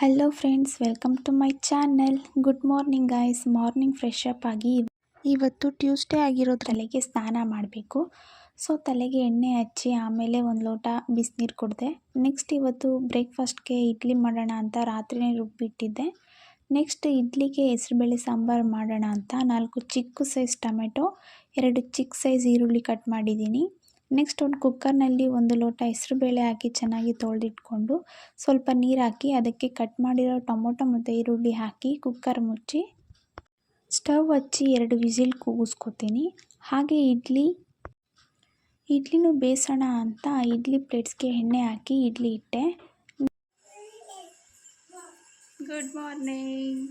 Hello friends welcome to my channel good morning guys morning fresh up ಆಗಿ ಇವತ್ತು Tuesday ಆಗಿರೋ ತಲೆಗೆ ಸ್ನಾನ ಮಾಡಬೇಕು. ಸೊ ತಲೆಗೆ ಎಣ್ಣೆ ಹಚ್ಚಿ ಆಮೇಲೆ ಒಂದು ಲೋಟ ಬಿಸಿನೀರು ಕುಡಿದೆ. ನೆಕ್ಸ್ಟ್ ಇವತ್ತು ಬ್ರೇಕ್ಫಾಸ್ಟ್ಗೆ ಇಡ್ಲಿ ಮಾಡೋಣ ಅಂತ ರಾತ್ರಿನೇ ರುಬ್ಬಿಟ್ಟಿದ್ದೆ. ನೆಕ್ಸ್ಟ್ ಇಡ್ಲಿಗೆ ಹೆಸರುಬೇಳೆ ಸಾಂಬಾರು ಮಾಡೋಣ ಅಂತ ನಾಲ್ಕು ಚಿಕ್ಕ ಸೈಜ್ ಟೊಮೆಟೊ, ಎರಡು ಚಿಕ್ಕ ಸೈಜ್ ಈರುಳ್ಳಿ ಕಟ್ ಮಾಡಿದ್ದೀನಿ. ನೆಕ್ಸ್ಟ್ ಒಂದು ಕುಕ್ಕರ್ನಲ್ಲಿ ಒಂದು ಲೋಟ ಹೆಸರುಬೇಳೆ ಹಾಕಿ ಚೆನ್ನಾಗಿ ತೊಳೆದಿಟ್ಕೊಂಡು ಸ್ವಲ್ಪ ನೀರು ಹಾಕಿ ಅದಕ್ಕೆ ಕಟ್ ಮಾಡಿರೋ ಟೊಮೊಟೊ ಮತ್ತು ಈರುಳ್ಳಿ ಹಾಕಿ ಕುಕ್ಕರ್ ಮುಚ್ಚಿ ಸ್ಟವ್ ಹಚ್ಚಿ ಎರಡು ವಿಸಿಲ್ ಕೂಗಿಸ್ಕೊತೀನಿ. ಹಾಗೆ ಇಡ್ಲಿ, ಇಡ್ಲಿನೂ ಬೇಯಿಸೋಣ ಅಂತ ಇಡ್ಲಿ ಪ್ಲೇಟ್ಸ್ಗೆ ಎಣ್ಣೆ ಹಾಕಿ ಇಡ್ಲಿ ಇಟ್ಟೆ. Good morning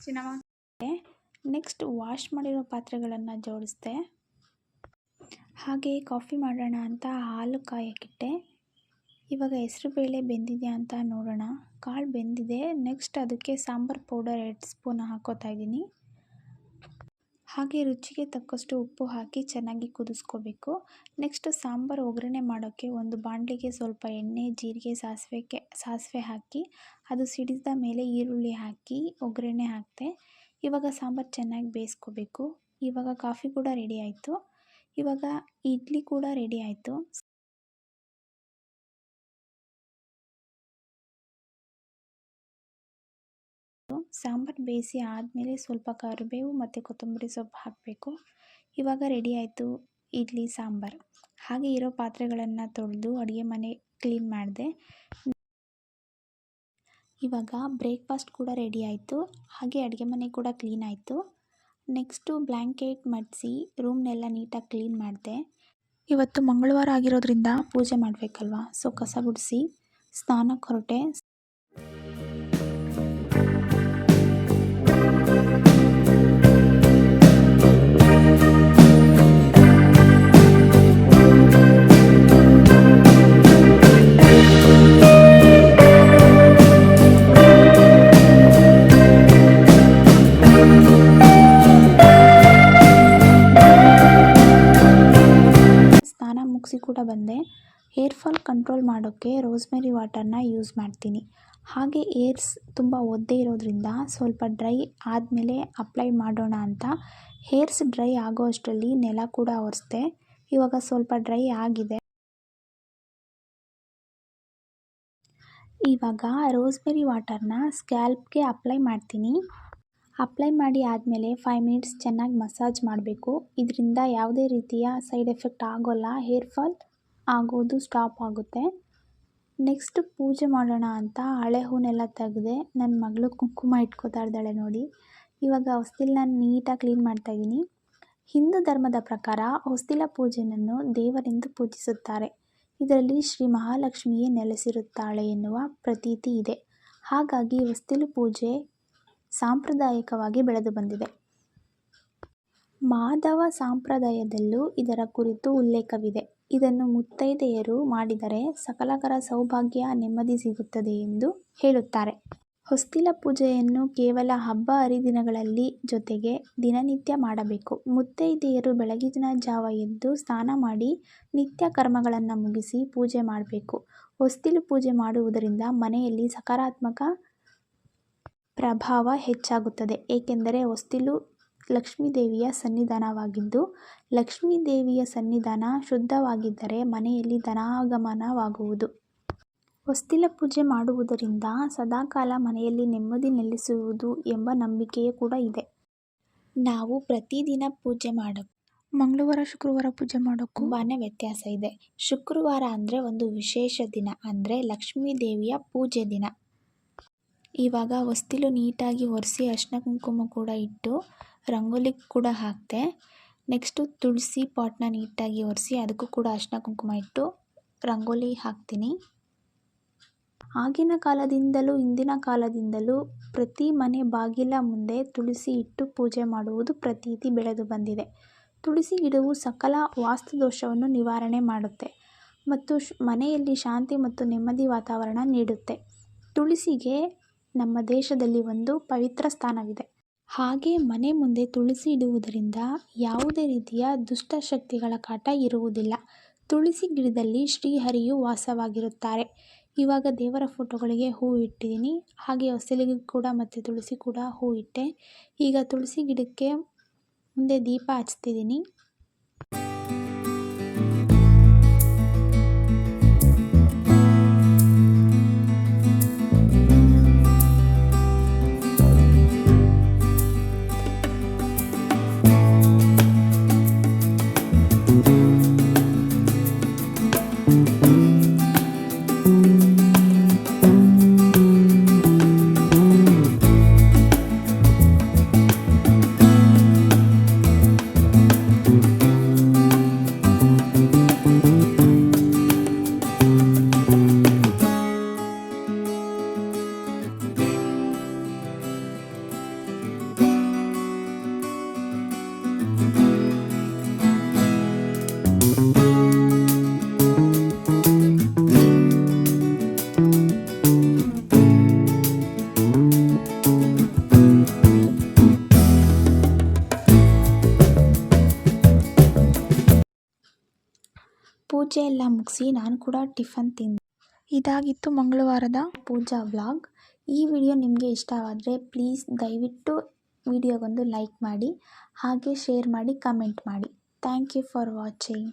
Chinnamma next wash ಮಾಡಿರೋ ಪಾತ್ರೆಗಳನ್ನು ಜೋಡಿಸ್ದೆ. ಹಾಗೆ ಕಾಫಿ ಮಾಡೋಣ ಅಂತ ಹಾಲು ಕಾಯಕ್ಕಿಟ್ಟೆ. ಇವಾಗ ಹೆಸರುಬೇಳೆ ಬೆಂದಿದೆಯಾ ಅಂತ ನೋಡೋಣ. ಕಾಳು ಬೆಂದಿದೆ. ನೆಕ್ಸ್ಟ್ ಅದಕ್ಕೆ ಸಾಂಬಾರು ಪೌಡರ್ ಎರಡು ಸ್ಪೂನ್ ಹಾಕೋತಾ ಇದ್ದೀನಿ. ಹಾಗೆ ರುಚಿಗೆ ತಕ್ಕಷ್ಟು ಉಪ್ಪು ಹಾಕಿ ಚೆನ್ನಾಗಿ ಕುದಿಸ್ಕೋಬೇಕು. ನೆಕ್ಸ್ಟ್ ಸಾಂಬಾರು ಒಗ್ಗರಣೆ ಮಾಡೋಕ್ಕೆ ಒಂದು ಬಾಣಲಿಗೆ ಸ್ವಲ್ಪ ಎಣ್ಣೆ, ಜೀರಿಗೆ ಸಾಸಿವೆಗೆ ಸಾಸಿವೆ ಹಾಕಿ, ಅದು ಸಿಡಿದ ಮೇಲೆ ಈರುಳ್ಳಿ ಹಾಕಿ ಒಗ್ಗರಣೆ ಹಾಕಿದೆ ಇವಾಗ ಸಾಂಬಾರು ಚೆನ್ನಾಗಿ ಬೇಯಿಸ್ಕೋಬೇಕು. ಇವಾಗ ಕಾಫಿ ಕೂಡ ರೆಡಿ ಆಯಿತು. ಇವಾಗ ಇಡ್ಲಿ ಕೂಡ ರೆಡಿ ಆಯಿತು. ಸಾಂಬಾರು ಬೇಯಿಸಿ ಆದಮೇಲೆ ಸ್ವಲ್ಪ ಕರಿಬೇವು ಮತ್ತು ಕೊತ್ತಂಬರಿ ಸೊಪ್ಪು ಹಾಕಬೇಕು. ಇವಾಗ ರೆಡಿ ಆಯಿತು ಇಡ್ಲಿ, ಸಾಂಬಾರು. ಹಾಗೆ ಇರೋ ಪಾತ್ರೆಗಳನ್ನು ತೊಳೆದು ಅಡುಗೆ ಮನೆ ಕ್ಲೀನ್ ಮಾಡಿದೆ. ಇವಾಗ ಬ್ರೇಕ್ಫಾಸ್ಟ್ ಕೂಡ ರೆಡಿ ಆಯಿತು. ಹಾಗೆ ಅಡುಗೆ ಮನೆ ಕೂಡ ಕ್ಲೀನ್ ಆಯಿತು. ನೆಕ್ಸ್ಟು ಬ್ಲ್ಯಾಂಕೆಟ್ ಮಡಿಸಿ ರೂಮ್ನೆಲ್ಲ ನೀಟಾಗಿ ಕ್ಲೀನ್ ಮಾಡಿದೆ. ಇವತ್ತು ಮಂಗಳವಾರ ಆಗಿರೋದ್ರಿಂದ ಪೂಜೆ ಮಾಡಬೇಕಲ್ವಾ? ಸೊ ಕಸ ಗುಡಿಸಿ, ಸ್ನಾನಕ್ಕೆ ಹೊರಟೆ ಮುಗಿಸಿ ಕೂಡ ಬಂದೆ. ಹೇರ್ ಫಾಲ್ ಕಂಟ್ರೋಲ್ ಮಾಡೋಕ್ಕೆ ರೋಸ್ಮೆರಿ ವಾಟರ್ನ ಯೂಸ್ ಮಾಡ್ತೀನಿ. ಹಾಗೆ ಏರ್ಸ್ ತುಂಬ ಒದ್ದೆ ಇರೋದ್ರಿಂದ ಸ್ವಲ್ಪ ಡ್ರೈ ಆದಮೇಲೆ ಅಪ್ಲೈ ಮಾಡೋಣ ಅಂತ. ಹೇರ್ಸ್ ಡ್ರೈ ಆಗೋ ಅಷ್ಟರಲ್ಲಿ ನೆಲ ಕೂಡ ಒರೆಸ್ದೆ. ಇವಾಗ ಸ್ವಲ್ಪ ಡ್ರೈ ಆಗಿದೆ. ಇವಾಗ ರೋಸ್ಮೆರಿ ವಾಟರ್ನ ಸ್ಕ್ಯಾಲ್ಪ್ಗೆ ಅಪ್ಲೈ ಮಾಡ್ತೀನಿ. ಅಪ್ಲೈ ಮಾಡಿ ಆದಮೇಲೆ ಫೈವ್ ಮಿನಿಟ್ಸ್ ಚೆನ್ನಾಗಿ ಮಸಾಜ್ ಮಾಡಬೇಕು. ಇದರಿಂದ ಯಾವುದೇ ರೀತಿಯ ಸೈಡ್ ಎಫೆಕ್ಟ್ ಆಗೋಲ್ಲ ಹೇರ್ ಫಾಲ್ ಆಗೋದು ಸ್ಟಾಪ್ ಆಗುತ್ತೆ. ನೆಕ್ಸ್ಟ್ ಪೂಜೆ ಮಾಡೋಣ ಅಂತ ಹಳೆ ಹೂನೆಲ್ಲ ತೆಗೆದೆ ನನ್ನ ಮಗಳು ಕುಂಕುಮ ಇಟ್ಕೋತಾ ಇದ್ದಾಳೆ ನೋಡಿ. ಇವಾಗ ಹೊಸ್ತಿಲನ್ನ ನೀಟಾಗಿ ಕ್ಲೀನ್ ಮಾಡ್ತಾ ಇದ್ದೀನಿ. ಹಿಂದೂ ಧರ್ಮದ ಪ್ರಕಾರ ಹೊಸ್ತಿಲ ಪೂಜೆಯನ್ನು ದೇವರೆಂದು ಪೂಜಿಸುತ್ತಾರೆ. ಇದರಲ್ಲಿ ಶ್ರೀ ಮಹಾಲಕ್ಷ್ಮಿಯೇ ನೆಲೆಸಿರುತ್ತಾಳೆ ಎನ್ನುವ ಪ್ರತೀತಿ ಇದೆ. ಹಾಗಾಗಿ ಹೊಸ್ತಿಲು ಪೂಜೆ ಸಾಂಪ್ರದಾಯಿಕವಾಗಿ ಬೆಳೆದು ಬಂದಿದೆ. ಮಾಧವ ಸಂಪ್ರದಾಯದಲ್ಲೂ ಇದರ ಕುರಿತು ಉಲ್ಲೇಖವಿದೆ. ಇದನ್ನು ಮುತ್ತೈದೆಯರು ಮಾಡಿದರೆ ಸಕಲಕರ ಸೌಭಾಗ್ಯ ನೆಮ್ಮದಿ ಸಿಗುತ್ತದೆ ಎಂದು ಹೇಳುತ್ತಾರೆ. ಹೊಸ್ತಿಲ ಪೂಜೆಯನ್ನು ಕೇವಲ ಹಬ್ಬ ಹರಿದಿನಗಳಲ್ಲಿ ಜೊತೆಗೆ ದಿನನಿತ್ಯ ಮಾಡಬೇಕು. ಮುತ್ತೈದೆಯರು ಬೆಳಗಿನ ಜಾವ ಎದ್ದು ಸ್ನಾನ ಮಾಡಿ ನಿತ್ಯ ಕರ್ಮಗಳನ್ನು ಮುಗಿಸಿ ಪೂಜೆ ಮಾಡಬೇಕು. ಹೊಸ್ತಿಲು ಪೂಜೆ ಮಾಡುವುದರಿಂದ ಮನೆಯಲ್ಲಿ ಸಕಾರಾತ್ಮಕ ಪ್ರಭಾವ ಹೆಚ್ಚಾಗುತ್ತದೆ. ಏಕೆಂದರೆ ಹೊಸ್ತಿಲು ಲಕ್ಷ್ಮೀದೇವಿಯ ಸನ್ನಿಧಾನವಾಗಿದ್ದು, ಲಕ್ಷ್ಮೀದೇವಿಯ ಸನ್ನಿಧಾನ ಶುದ್ಧವಾಗಿದ್ದರೆ ಮನೆಯಲ್ಲಿ ಧನಾಗಮನವಾಗುವುದು. ಹೊಸ್ತಿಲ ಪೂಜೆ ಮಾಡುವುದರಿಂದ ಸದಾಕಾಲ ಮನೆಯಲ್ಲಿ ನೆಮ್ಮದಿ ನೆಲೆಸುವುದು ಎಂಬ ನಂಬಿಕೆಯೂ ಕೂಡ ಇದೆ. ನಾವು ಪ್ರತಿದಿನ ಪೂಜೆ ಮಾಡೋ ಮಂಗಳವಾರ, ಶುಕ್ರವಾರ ಪೂಜೆ ಮಾಡೋಕ್ಕೂ ತುಂಬಾ ವ್ಯತ್ಯಾಸ ಇದೆ. ಶುಕ್ರವಾರ ಅಂದರೆ ಒಂದು ವಿಶೇಷ ದಿನ, ಅಂದರೆ ಲಕ್ಷ್ಮೀ ದೇವಿಯ ಪೂಜೆ ದಿನ. ಇವಾಗ ಹೊಸ್ತಿಲು ನೀಟಾಗಿ ಒರೆಸಿ ಅರಿಶಿನ ಕುಂಕುಮ ಕೂಡ ಇಟ್ಟು ರಂಗೋಲಿ ಕೂಡ ಹಾಕಿದೆ ನೆಕ್ಸ್ಟು ತುಳಸಿ ಪಾಟ್ನ ನೀಟಾಗಿ ಒರೆಸಿ ಅದಕ್ಕೂ ಕೂಡ ಅರಿಶಿನ ಕುಂಕುಮ ಇಟ್ಟು ರಂಗೋಲಿ ಹಾಕ್ತೀನಿ. ಆಗಿನ ಕಾಲದಿಂದಲೂ ಇಂದಿನ ಕಾಲದಿಂದಲೂ ಪ್ರತಿ ಮನೆ ಬಾಗಿಲ ಮುಂದೆ ತುಳಸಿ ಇಟ್ಟು ಪೂಜೆ ಮಾಡುವುದು ಪ್ರತೀತಿ ಬೆಳೆದು ಬಂದಿದೆ. ತುಳಸಿ ಗಿಡವು ಸಕಲ ವಾಸ್ತು ದೋಷವನ್ನು ನಿವಾರಣೆ ಮಾಡುತ್ತೆ ಮತ್ತು ಮನೆಯಲ್ಲಿ ಶಾಂತಿ ಮತ್ತು ನೆಮ್ಮದಿ ವಾತಾವರಣ ನೀಡುತ್ತೆ. ತುಳಸಿಗೆ ನಮ್ಮ ದೇಶದಲ್ಲಿ ಒಂದು ಪವಿತ್ರ ಸ್ಥಾನವಿದೆ. ಹಾಗೆ ಮನೆ ಮುಂದೆ ತುಳಸಿ ಇಡುವುದರಿಂದ ಯಾವುದೇ ರೀತಿಯ ದುಷ್ಟಶಕ್ತಿಗಳ ಕಾಟ ಇರುವುದಿಲ್ಲ. ತುಳಸಿ ಗಿಡದಲ್ಲಿ ಶ್ರೀಹರಿಯು ವಾಸವಾಗಿರುತ್ತಾರೆ. ಇವಾಗ ದೇವರ ಫೋಟೋಗಳಿಗೆ ಹೂ ಇಟ್ಟಿದ್ದೀನಿ. ಹಾಗೆ ಹೊಸಲಿಗೆ ಕೂಡ ಮತ್ತು ತುಳಸಿ ಕೂಡ ಹೂ ಇಟ್ಟೆ. ಈಗ ತುಳಸಿ ಗಿಡಕ್ಕೆ ಮುಂದೆ ದೀಪ ಹಚ್ತಿದ್ದೀನಿ. ಪೂಜೆ ಎಲ್ಲ ಮುಗಿಸಿ ನಾನು ಕೂಡ ಟಿಫನ್ ತಿಂದೆ. ಇದಾಗಿತ್ತು ಮಂಗಳವಾರದ ಪೂಜಾ ವ್ಲಾಗ್. ಈ ವಿಡಿಯೋ ನಿಮಗೆ ಇಷ್ಟವಾದರೆ ಪ್ಲೀಸ್ ದಯವಿಟ್ಟು ವಿಡಿಯೋಗೊಂದು ಲೈಕ್ ಮಾಡಿ, ಹಾಗೆ ಶೇರ್ ಮಾಡಿ, ಕಮೆಂಟ್ ಮಾಡಿ. Thank you for watching.